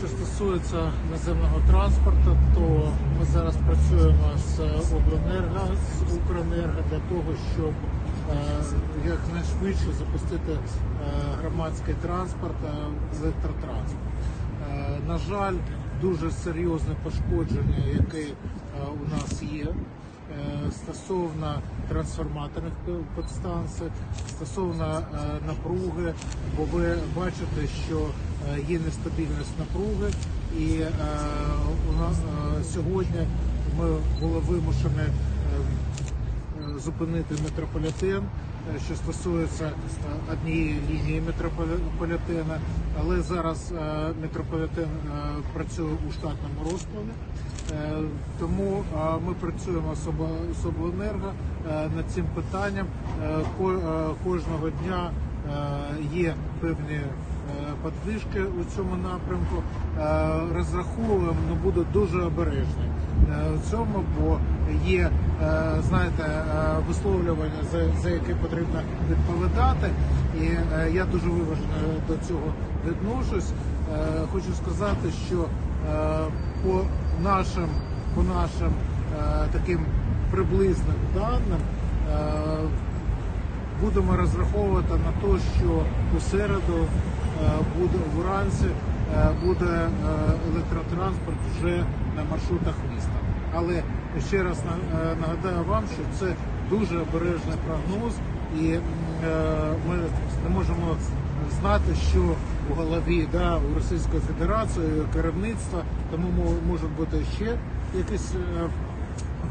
Що стосується наземного транспорту, то ми зараз працюємо з обленерго, з Укренерго для того, щоб е, якнайшвидше запустити е, громадський транспорт, е, електротранспорт. На жаль, дуже серйозне пошкодження, яке у нас є. Стосовно трансформаторних підстанцій, стосовно е, напруги, бо ви бачите, що е, є нестабільність напруги, і е, у нас сьогодні ми були вимушені зупинити метрополітен, що стосується однієї лінії метрополітена, але зараз метрополітен працює у штатному розкладі. Е, Тому е, ми працюємо з обленерго е, над цим питанням. Ко- Кожного дня є певні подвижки у цьому напрямку. Розраховуємо, але буду дуже обережні е, в цьому, бо є, знаєте, висловлювання, за, за яке потрібно відповідати. І я дуже виважено до цього відношусь. Е, Хочу сказати, що е, по нашим, по нашим е, таким приблизним даним будемо розраховувати на те, що у середу буде вранці буде електротранспорт вже на маршрутах міста. Але ще раз нагадаю вам, що це дуже обережний прогноз, і ми знати, що у голові да, у Російської Федерації керівництва, тому можуть бути ще якісь е,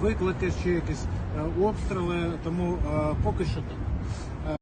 виклики, ще якісь е, обстріли. Тому е, поки що так.